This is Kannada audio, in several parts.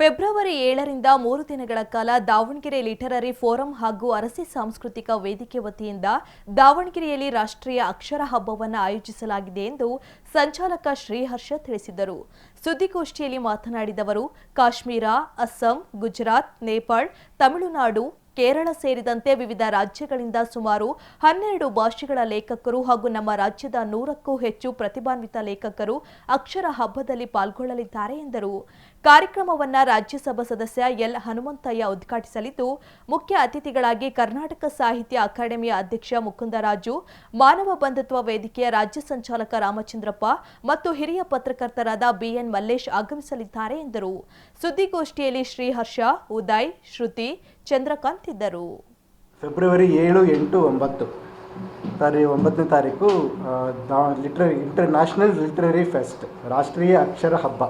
ಫೆಬ್ರವರಿ ಏಳರಿಂದ ಮೂರು ದಿನಗಳ ಕಾಲ ದಾವಣಗೆರೆ ಲಿಟರರಿ ಫೋರಂ ಹಾಗೂ ಅರಸಿ ಸಾಂಸ್ಕೃತಿಕ ವೇದಿಕೆ ವತಿಯಿಂದ ದಾವಣಗೆರೆಯಲ್ಲಿ ರಾಷ್ಟ್ರೀಯ ಅಕ್ಷರ ಹಬ್ಬವನ್ನು ಆಯೋಜಿಸಲಾಗಿದೆ ಎಂದು ಸಂಚಾಲಕ ಶ್ರೀಹರ್ಷ ತಿಳಿಸಿದರು. ಸುದ್ದಿಗೋಷ್ಠಿಯಲ್ಲಿ ಮಾತನಾಡಿದವರು ಕಾಶ್ಮೀರ, ಅಸ್ಸಾಂ, ಗುಜರಾತ್, ನೇಪಾಳ್, ತಮಿಳುನಾಡು, ಕೇರಳ ಸೇರಿದಂತೆ ವಿವಿಧ ರಾಜ್ಯಗಳಿಂದ ಸುಮಾರು ಹನ್ನೆರಡು ಭಾಷೆಗಳ ಲೇಖಕರು ಹಾಗೂ ನಮ್ಮ ರಾಜ್ಯದ ನೂರಕ್ಕೂ ಹೆಚ್ಚು ಪ್ರತಿಭಾನ್ವಿತ ಲೇಖಕರು ಅಕ್ಷರ ಹಬ್ಬದಲ್ಲಿ ಪಾಲ್ಗೊಳ್ಳಲಿದ್ದಾರೆ ಎಂದರು. ಕಾರ್ಯಕ್ರಮವನ್ನ ರಾಜ್ಯಸಭಾ ಸದಸ್ಯ ಎಲ್ ಹನುಮಂತಯ್ಯ ಉದ್ಘಾಟಿಸಲಿದ್ದು, ಮುಖ್ಯ ಅತಿಥಿಗಳಾಗಿ ಕರ್ನಾಟಕ ಸಾಹಿತ್ಯ ಅಕಾಡೆಮಿಯ ಅಧ್ಯಕ್ಷ ಮುಕುಂದರಾಜು, ಮಾನವ ಬಂಧುತ್ವ ವೇದಿಕೆಯ ರಾಜ್ಯ ಸಂಚಾಲಕ ರಾಮಚಂದ್ರಪ್ಪ ಮತ್ತು ಹಿರಿಯ ಪತ್ರಕರ್ತರಾದ ಬಿಎನ್ ಮಲ್ಲೇಶ್ ಆಗಮಿಸಲಿದ್ದಾರೆ ಎಂದರು. ಸುದ್ದಿಗೋಷ್ಠಿಯಲ್ಲಿ ಶ್ರೀಹರ್ಷ, ಉದಯ್, ಶ್ರುತಿ, ಚಂದ್ರಕಾಂತ್ ಇದ್ದರು. ಫೆಬ್ರವರಿ ಏಳು, ಎಂಟು, ಒಂಬತ್ತು ತಾರೀ, ಒಂಬತ್ತನೇ ತಾರೀಕು literary international literary fest, ರಾಷ್ಟ್ರೀಯ ಅಕ್ಷರ ಹಬ್ಬ.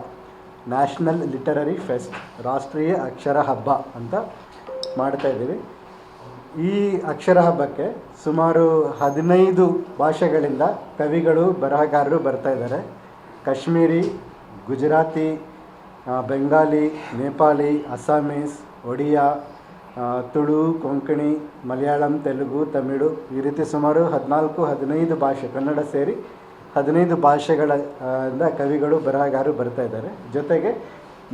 ನ್ಯಾಷನಲ್ ಲಿಟರರಿ ಫೆಸ್ಟ್, ರಾಷ್ಟ್ರೀಯ ಅಕ್ಷರ ಹಬ್ಬ ಅಂತ ಮಾಡ್ತಾ ಇದ್ದೀವಿ. ಈ ಅಕ್ಷರ ಹಬ್ಬಕ್ಕೆ ಸುಮಾರು ಹದಿನೈದು ಭಾಷೆಗಳಿಂದ ಕವಿಗಳು, ಬರಹಗಾರರು ಬರ್ತಾ ಇದ್ದಾರೆ. ಕಾಶ್ಮೀರಿ, ಗುಜರಾತಿ ಬೆಂಗಾಲಿ, ನೇಪಾಳಿ, ಅಸ್ಸಾಮೀಸ್, ಒಡಿಯಾ ತುಳು, ಕೊಂಕಣಿ, ಮಲಯಾಳಂ, ತೆಲುಗು, ತಮಿಳು ಈ ರೀತಿ ಸುಮಾರು ಹದಿನಾಲ್ಕು, ಹದಿನೈದು ಭಾಷೆ ಕನ್ನಡ ಸೇರಿ ಹದಿನೈದು ಭಾಷೆಗಳ ಕವಿಗಳು, ಬರಹಗಾರರು ಬರ್ತಾ ಇದ್ದಾರೆ. ಜೊತೆಗೆ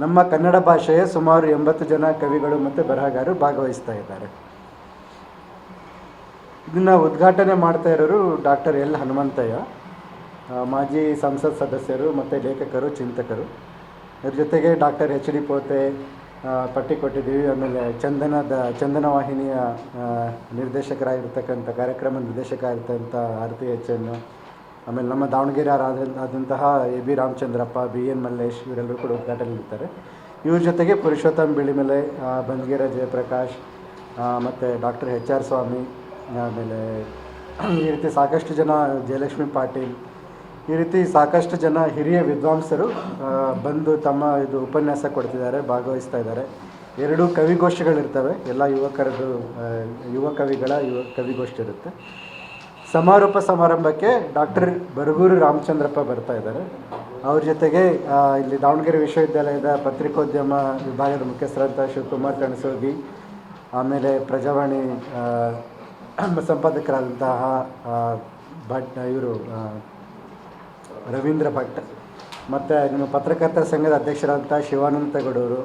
ನಮ್ಮ ಕನ್ನಡ ಭಾಷೆಯ ಸುಮಾರು ಎಂಬತ್ತು ಜನ ಕವಿಗಳು ಮತ್ತು ಬರಹಗಾರರು ಭಾಗವಹಿಸ್ತಾ ಇದ್ದಾರೆ. ಇದನ್ನು ಉದ್ಘಾಟನೆ ಮಾಡ್ತಾ ಇರೋರು ಡಾಕ್ಟರ್ ಎಲ್ ಹನುಮಂತಯ್ಯ ಮಾಜಿ ಸಂಸತ್ ಸದಸ್ಯರು ಮತ್ತು ಲೇಖಕರು, ಚಿಂತಕರು. ಇದ್ರ ಜೊತೆಗೆ ಡಾಕ್ಟರ್ ಎಚ್ ಡಿ ಪೋತೆ ಪಟ್ಟಿ ಕೊಟ್ಟಿದ್ದೀವಿ ಆಮೇಲೆ ಚಂದನದ ಚಂದನ ವಾಹಿನಿಯ ನಿರ್ದೇಶಕರಾಗಿರ್ತಕ್ಕಂಥ, ಕಾರ್ಯಕ್ರಮ ನಿರ್ದೇಶಕ ಆಗಿರ್ತಕ್ಕಂಥ ಆರತಿ ಎಚ್ ಎನ್ ಆಮೇಲೆ ನಮ್ಮ ದಾವಣಗೆರೆ ಆದ- ಆದಂತಹ A B Ramachandrappa, B N Mallesh ಇವರೆಲ್ಲರೂ ಕೂಡ ಉದ್ಘಾಟನೆ ಇರ್ತಾರೆ ಇವ್ರ ಜೊತೆಗೆ ಪುರುಷೋತ್ತಮ್ ಬಿಳಿಮಲೆ ಬಂದಗೆರ ಜಯಪ್ರಕಾಶ್ ಮತ್ತು ಡಾಕ್ಟರ್ ಎಚ್ ಆರ್ ಸ್ವಾಮಿ, ಆಮೇಲೆ ಈ ರೀತಿ ಸಾಕಷ್ಟು ಜನ ಜಯಲಕ್ಷ್ಮಿ ಪಾಟೀಲ್, ಈ ರೀತಿ ಸಾಕಷ್ಟು ಜನ ಹಿರಿಯ ವಿದ್ವಾಂಸರು ಬಂದು ತಮ್ಮ ಇದು ಉಪನ್ಯಾಸ ಕೊಡ್ತಿದ್ದಾರೆ, ಭಾಗವಹಿಸ್ತಾ ಇದ್ದಾರೆ. ಎರಡು ಕವಿಗೋಷ್ಠಿಗಳಿರ್ತವೆ. ಎಲ್ಲ ಯುವಕರದ್ದು ಯುವ ಕವಿಗಳ ಯುವ ಕವಿಗೋಷ್ಠಿ ಇರುತ್ತೆ. ಸಮಾರೋಪ ಸಮಾರಂಭಕ್ಕೆ ಡಾಕ್ಟರ್ ಬರಗೂರು ರಾಮಚಂದ್ರಪ್ಪ ಬರ್ತಾ ಇದ್ದಾರೆ. ಅವ್ರ ಜೊತೆಗೆ ಇಲ್ಲಿ ದಾವಣಗೆರೆ ವಿಶ್ವವಿದ್ಯಾಲಯದ ಪತ್ರಿಕೋದ್ಯಮ ವಿಭಾಗದ ಮುಖ್ಯಸ್ಥರಂತ ಶಿವಕುಮಾರ್ ಕಣಸೋಗಿ, ಆಮೇಲೆ ಪ್ರಜಾವಾಣಿ ಸಂಪಾದಕರಾದಂತಹ ಭಟ್, ಇವರು ರವೀಂದ್ರ ಭಟ್, ಮತ್ತು ನಿಮ್ಮ ಪತ್ರಕರ್ತರ ಸಂಘದ ಅಧ್ಯಕ್ಷರಾದಂಥ ಶಿವಾನಂದ ಗೌಡವರು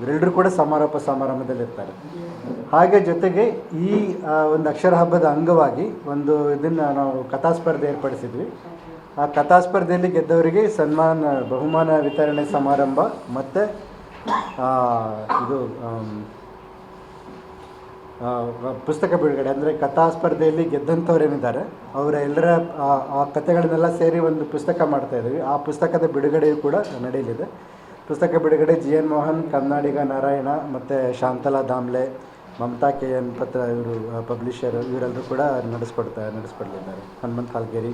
ಇವರೆಲ್ಲರೂ ಕೂಡ ಸಮಾರೋಪ ಸಮಾರಂಭದಲ್ಲಿರ್ತಾರೆ ಹಾಗೆ ಜೊತೆಗೆ ಈ ಒಂದು ಅಕ್ಷರ ಹಬ್ಬದ ಅಂಗವಾಗಿ ಒಂದು ಇದನ್ನು ನಾವು ಕಥಾ ಸ್ಪರ್ಧೆ ಏರ್ಪಡಿಸಿದ್ವಿ. ಆ ಕಥಾ ಸ್ಪರ್ಧೆಯಲ್ಲಿ ಗೆದ್ದವರಿಗೆ ಸನ್ಮಾನ, ಬಹುಮಾನ ವಿತರಣೆ ಸಮಾರಂಭ ಮತ್ತು ಇದು ಪುಸ್ತಕ ಬಿಡುಗಡೆ, ಅಂದರೆ ಕಥಾ ಸ್ಪರ್ಧೆಯಲ್ಲಿ ಗೆದ್ದಂಥವ್ರು ಏನಿದ್ದಾರೆ ಅವರ ಎಲ್ಲರ, ಆ- ಕಥೆಗಳನ್ನೆಲ್ಲ ಸೇರಿ ಒಂದು ಪುಸ್ತಕ ಮಾಡ್ತಾ ಇದ್ದೀವಿ ಆ ಪುಸ್ತಕದ ಬಿಡುಗಡೆಯೂ ಕೂಡ ನಡೆಯಲಿದೆ ಪುಸ್ತಕ ಬಿಡುಗಡೆ ಜಿ ಎನ್ ಮೋಹನ್ ಕನ್ನಡಿಗ ನಾರಾಯಣ ಮತ್ತು ಶಾಂತಲಾ ದಾಮ್ಲೆ, ಮಮತಾ ಕೆ ಎನ್ ಪತ್ರ ಇವರು ಪಬ್ಲಿಷರ್ ಇವರೆಲ್ಲರೂ ಕೂಡ ನಡೆಸ್ಕೊಡ್ತಾ ನಡೆಸ್ಕೊಡ್ತಿದ್ದಾರೆ ಹನುಮಂತ್ ಹಾಲ್ಗೇರಿ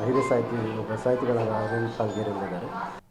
ಹಿರಿಯ ಸಾಹಿತಿ ಸಾಹಿತಿಗಳಾದ ಅರವಿಂದ್ ಹಾಲ್ಗೇರಿ ಅವರಿದ್ದಾರೆ